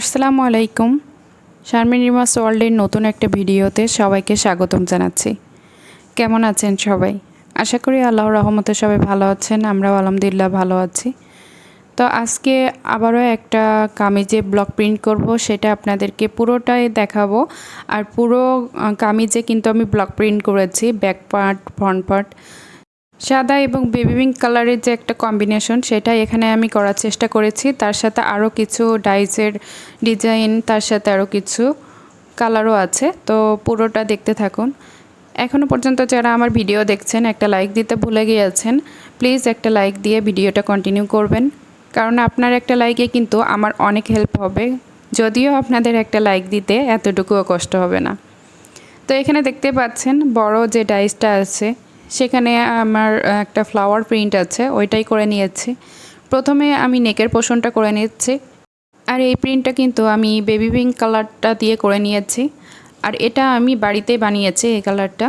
আসসালামু আলাইকুম। শারমিন রিমাস ওয়ার্ল্ডের নতুন একটা ভিডিওতে সবাইকে স্বাগতম জানাচ্ছি। কেমন আছেন সবাই? আশা করি আল্লাহর রহমতে সবাই ভালো আছেন, আমরাও আলহামদুলিল্লাহ ভালো আছি। তো আজকে আবারও একটা কামিজে ব্লক প্রিন্ট করব, সেটা আপনাদেরকে পুরোটাই দেখাবো। আর পুরো কামিজে কিন্তু আমি ব্লক প্রিন্ট করেছি, ব্যাক পার্ট, ফ্রন্ট পার্ট। সাদা এবং বেবি পিঙ্ক কালারের যে একটা কম্বিনেশন সেটা এখানে আমি করার চেষ্টা করেছি। তার সাথে আরও কিছু ডাইসের ডিজাইন তার সাথে আরও কিছু কালারও আছে। তো পুরোটা দেখতে থাকুন। এখনও পর্যন্ত যারা আমার ভিডিও দেখছেন, একটা লাইক দিতে ভুলে গিয়েছেন প্লিজ একটা লাইক দিয়ে ভিডিওটা কন্টিনিউ করবেন। কারণ আপনার একটা লাইকে কিন্তু আমার অনেক হেল্প হবে। যদিও আপনাদের একটা লাইক দিতে এতটুকুও কষ্ট হবে না। তো এখানে দেখতে পাচ্ছেন বড় যে ডাইসটা আছে সেখানে আমার একটা ফ্লাওয়ার প্রিন্ট আছে, ওইটাই করে নিয়েছি। প্রথমে আমি নেকের পোষণটা করে নিচ্ছি আর এই প্রিন্টটা কিন্তু আমি বেবি পিঙ্ক কালারটা দিয়ে করে নিয়েছি। আর এটা আমি বাড়িতে বানিয়েছি এই কালারটা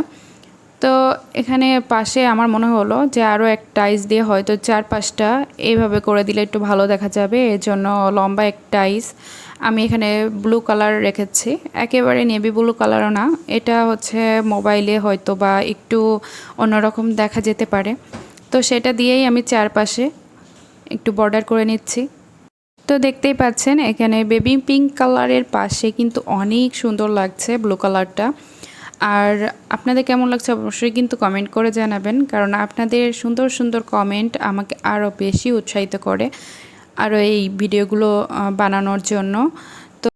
তো এখানে পাশে আমার মনে হলো যে আরও এক টাইস দিয়ে হয়তো চার পাঁচটা এইভাবে করে দিলে একটু ভালো দেখা যাবে। এর জন্য লম্বা এক টাইস আমি এখানে ব্লু কালার রেখেছি। একেবারে নেভি ব্লু কালারও না, এটা হচ্ছে মোবাইলে হয়তো বা একটু অন্যরকম দেখা যেতে পারে। তো সেটা দিয়েই আমি চারপাশে একটু বর্ডার করে নিচ্ছি। তো দেখতেই পাচ্ছেন এখানে বেবি পিঙ্ক কালারের পাশে কিন্তু অনেক সুন্দর লাগছে ব্লু কালারটা আর আপনাদের কেমন লাগছে অবশ্যই কিন্তু কমেন্ট করে জানাবেন, কারণ আপনাদের সুন্দর সুন্দর কমেন্ট আমাকে আরও বেশি উৎসাহিত করে আরও এই ভিডিওগুলো বানানোর জন্য। তো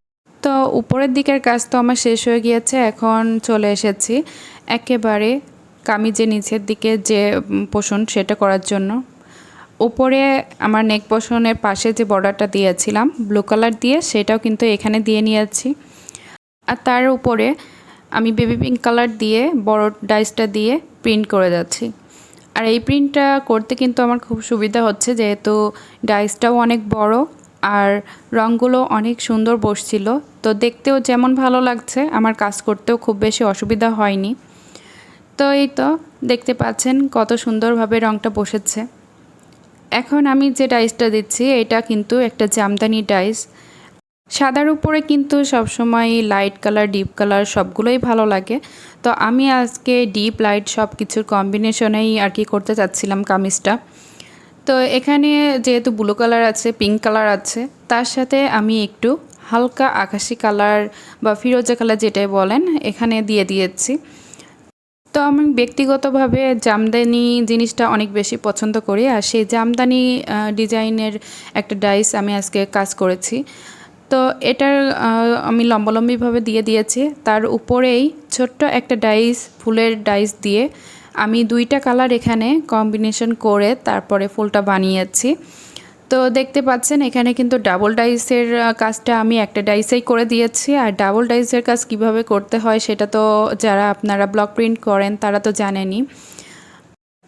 তো উপরের দিকের কাজ তো আমার শেষ হয়ে গিয়েছে, এখন চলে এসেছি একেবারে কামিজের নিচের দিকে যে পোষণ সেটা করার জন্য। উপরে আমার নেক পোষণের পাশে যে বর্ডারটা দিয়েছিলাম ব্লু কালার দিয়ে সেটাও কিন্তু এখানে দিয়ে নিয়েছি। আর তার উপরে আমি বেবি পিঙ্ক কালার দিয়ে, বড় ডাইসটা দিয়ে প্রিন্ট করে যাচ্ছি। আর এই প্রিন্টটা করতে কিন্তু আমার খুব সুবিধা হচ্ছে, যেহেতু ডাইসটাও অনেক বড় আর রঙগুলো অনেক সুন্দর বসছিল। তো দেখতেও যেমন ভালো লাগছে, আমার কাজ করতেও খুব বেশি অসুবিধা হয়নি। তো এই তো, দেখতে পাচ্ছেন কত সুন্দরভাবে রঙটা বসেছে। এখন আমি যে ডাইসটা দিচ্ছি, এটা কিন্তু একটা জামদানি ডাইস সাদার উপরে কিন্তু সবসময় লাইট কালার ডিপ কালার সবগুলোই ভালো লাগে। তো আমি আজকে ডিপ লাইট সব কিছুর কম্বিনেশনেই আর কি করতে চাচ্ছিলাম কামিজটা। তো এখানে যেহেতু ব্লু কালার আছে পিঙ্ক কালার আছে, তার সাথে আমি একটু হালকা আকাশি কালার বা ফিরোজা কালার যেটাই বলেন, এখানে দিয়ে দিয়েছি। তো আমি ব্যক্তিগতভাবে জামদানি জিনিসটা অনেক বেশি পছন্দ করি, আর সেই জামদানি ডিজাইনের একটা ডাইস আমি আজকে কাজ করেছি। তো এটার আমি লম্বালম্বিভাবে দিয়ে দিয়েছি। তার উপরেই ছোট্ট একটা ডাইস, ফুলের ডাইস দিয়ে আমি দুইটা কালার এখানে কম্বিনেশন করে তারপরে ফুলটা বানিয়েছি। তো দেখতে পাচ্ছেন, এখানে কিন্তু ডাবল ডাইসের কাজটা আমি একটা ডাইসেই করে দিয়েছি। আর ডাবল ডাইসের কাজ কীভাবে করতে হয় সেটা তো যারা আপনারা ব্লক প্রিন্ট করেন, তারা তো জানেনই।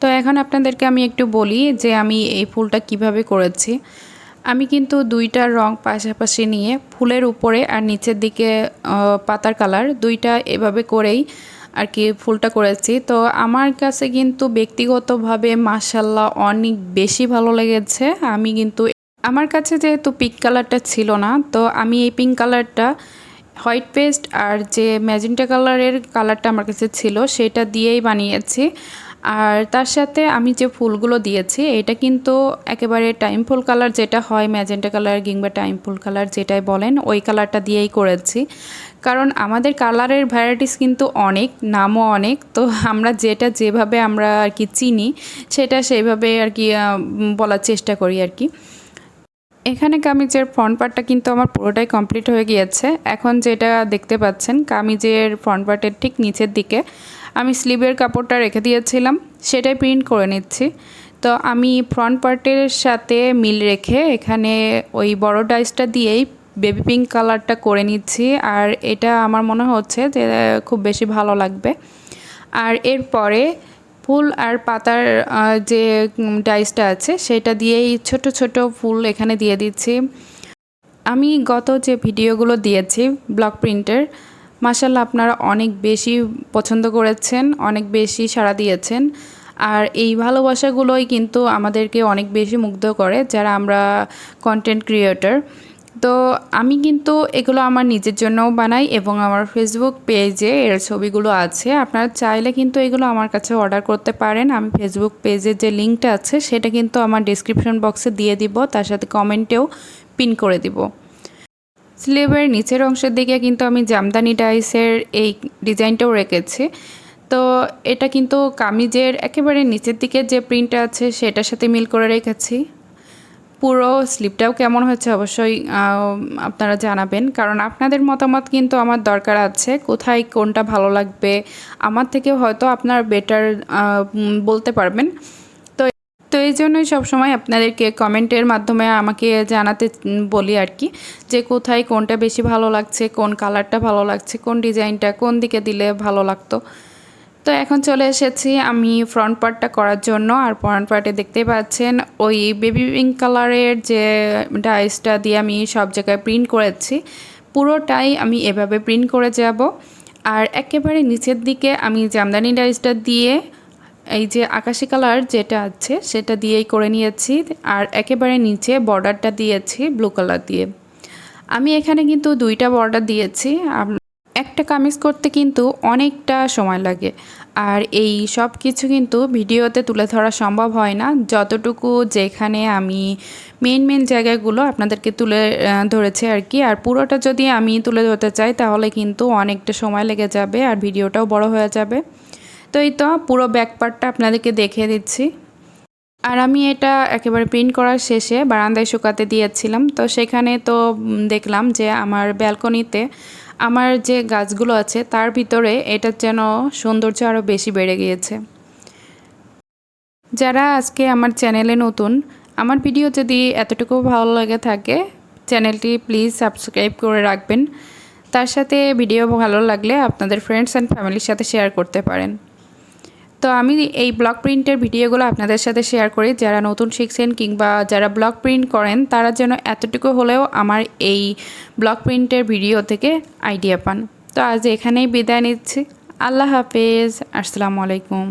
তো এখন আপনাদেরকে আমি একটু বলি যে আমি এই ফুলটা কীভাবে করেছি। আমি কিন্তু দুইটা রং পাশাপাশি নিয়ে ফুলের উপরে আর নিচের দিকে পাতার কালার দুইটা এভাবে করেই আর কি ফুলটা করেছি। তো আমার কাছে কিন্তু ব্যক্তিগতভাবে মাসাল্লাহ অনেক বেশি ভালো লেগেছে। আমি কিন্তু আমার কাছে যেহেতু পিঙ্ক কালারটা ছিল না, তো আমি এই পিঙ্ক কালারটা হোয়াইট পেস্ট আর যে ম্যাজেন্টা কালারের কালারটা আমার কাছে ছিল, সেটা দিয়েই বানিয়েছি। আর তার সাথে আমি যে ফুলগুলো দিয়েছি, এটা কিন্তু একেবারে টাইম ফুল কালার যেটা হয়, ম্যাজেন্টা কালার কিংবা টাইম ফুল কালার যেটাই বলেন, ওই কালারটা দিয়েই করেছি। কারণ আমাদের কালারের ভ্যারাইটিস কিন্তু অনেক, নামও অনেক, তো আমরা যেটা যেভাবে আমরা আর কি চিনি, সেটা সেইভাবে আর কি বলার চেষ্টা করি আর কি। এখানে কামিজের ফ্রন্ট পার্টটা কিন্তু আমার পুরোটাই কমপ্লিট হয়ে গিয়েছে। এখন যেটা দেখতে পাচ্ছেন, কামিজের ফ্রন্ট পার্টের ঠিক নিচের দিকে আমি স্লিভের কাপড়টা রেখে দিয়েছিলাম, সেটাই প্রিন্ট করে নিচ্ছি। তো আমি ফ্রন্ট পার্টের সাথে মিল রেখে এখানে ওই বড় ডাইসটা দিয়েই বেবি পিঙ্ক কালারটা করে নিচ্ছি, আর এটা আমার মনে হচ্ছে যে খুব বেশি ভালো লাগবে। আর এরপরে ফুল আর পাতার যে ডাইসটা আছে, সেটা দিয়েই ছোট ছোট ফুল এখানে দিয়ে দিচ্ছি। আমি গত যে ভিডিওগুলো দিয়েছি ব্লক প্রিন্টের মাসাল্লাহ আপনারা অনেক বেশি পছন্দ করেছেন, অনেক বেশি সাড়া দিয়েছেন। আর এই ভালোবাসাগুলোই কিন্তু আমাদেরকে অনেক বেশি মুগ্ধ করে যারা আমরা কন্টেন্ট ক্রিয়েটর তো আমি কিন্তু এগুলো আমার নিজের জন্যও বানাই এবং আমার ফেসবুক পেজে এর ছবিগুলো আছে। আপনারা চাইলে কিন্তু এগুলো আমার কাছে অর্ডার করতে পারেন। আমি ফেসবুক পেজের যে লিঙ্কটা আছে সেটা কিন্তু আমার ডিসক্রিপশন বক্সে দিয়ে দিব, তার সাথে কমেন্টেও পিন করে দিব। স্লিভের নিচের অংশের দিকে কিন্তু আমি জামদানি ডাইসের এই ডিজাইনটাও রেখেছি। তো এটা কিন্তু কামিজের একেবারে নিচের দিকে যে প্রিন্টটা আছে সেটার সাথে মিল করে রেখেছি। পুরো স্লিপটাও কেমন হয়েছে অবশ্যই আপনারা জানাবেন। কারণ আপনাদের মতামত কিন্তু আমার দরকার আছে, কোথায় কোনটা ভালো লাগবে। আমার থেকেও হয়তো আপনার বেটার বলতে পারবেন। তো এই জন্যই সবসময় আপনাদেরকে কমেন্টের মাধ্যমে আমাকে জানাতে বলি আর কি যে কোথায় কোনটা বেশি ভালো লাগছে, কোন কালারটা ভালো লাগছে, কোন ডিজাইনটা কোন দিকে দিলে ভালো লাগতো। তো এখন চলে এসেছি আমি ফ্রন্ট পার্টটা করার জন্য আর ফ্রন্ট পার্টে দেখতে পাচ্ছেন ওই বেবি পিঙ্ক কালারের যে ডাইসটা দিয়ে আমি সব জায়গায় প্রিন্ট করেছি। পুরোটাই আমি এভাবে প্রিন্ট করে যাব। আর একেবারে নিচের দিকে আমি জামদানি ডাইসটা দিয়ে এই যে আকাশি কালার যেটা আছে, সেটা দিয়েই করে নিয়েছি আর একেবারে নিচে বর্ডারটা দিয়েছি ব্লু কালার দিয়ে। আমি এখানে কিন্তু দুইটা বর্ডার দিয়েছি। একটা কামিজ করতে কিন্তু অনেকটা সময় লাগে আর এই সব কিছু কিন্তু ভিডিওতে তুলে ধরা সম্ভব হয় না। যতটুকু যেখানে আমি মেন মেন জায়গাগুলো আপনাদেরকে তুলে ধরেছি আর কি। আর পুরোটা যদি আমি তুলে ধরতে চাই, তাহলে কিন্তু অনেকটা সময় লেগে যাবে আর ভিডিওটাও বড় হয়ে যাবে। তো এই তো, পুরো ব্যাক পার্টটা আপনাদেরকে দেখিয়ে দিচ্ছি। আর আমি এটা একেবারে প্রিন্ট করার শেষে বারান্দায় শুকাতে দিয়েছিলাম। তো সেখানে তো দেখলাম যে আমার ব্যালকনিতে আমার যে গাছগুলো আছে, তার ভিতরে এটার যেন সৌন্দর্য আরও বেশি বেড়ে গিয়েছে। যারা আজকে আমার চ্যানেলে নতুন, আমার ভিডিও যদি এতটুকু ভালো লাগে থাকে চ্যানেলটি প্লিজ সাবস্ক্রাইব করে রাখবেন। তার সাথে ভিডিও ভালো লাগলে আপনাদের ফ্রেন্ডস অ্যান্ড ফ্যামিলির সাথে শেয়ার করতে পারেন। তো আমি এই ব্লক প্রিন্টের ভিডিওগুলো আপনাদের সাথে শেয়ার করি। যারা নতুন শিখছেন কিংবা যারা ব্লক প্রিন্ট করেন, তারা যেন এতটুকু হলেও আমার এই ব্লক প্রিন্টের ভিডিও থেকে আইডিয়া পান। তো আজ এখানেই বিদায় নিচ্ছি। আল্লাহ হাফেজ। আসসালামু আলাইকুম।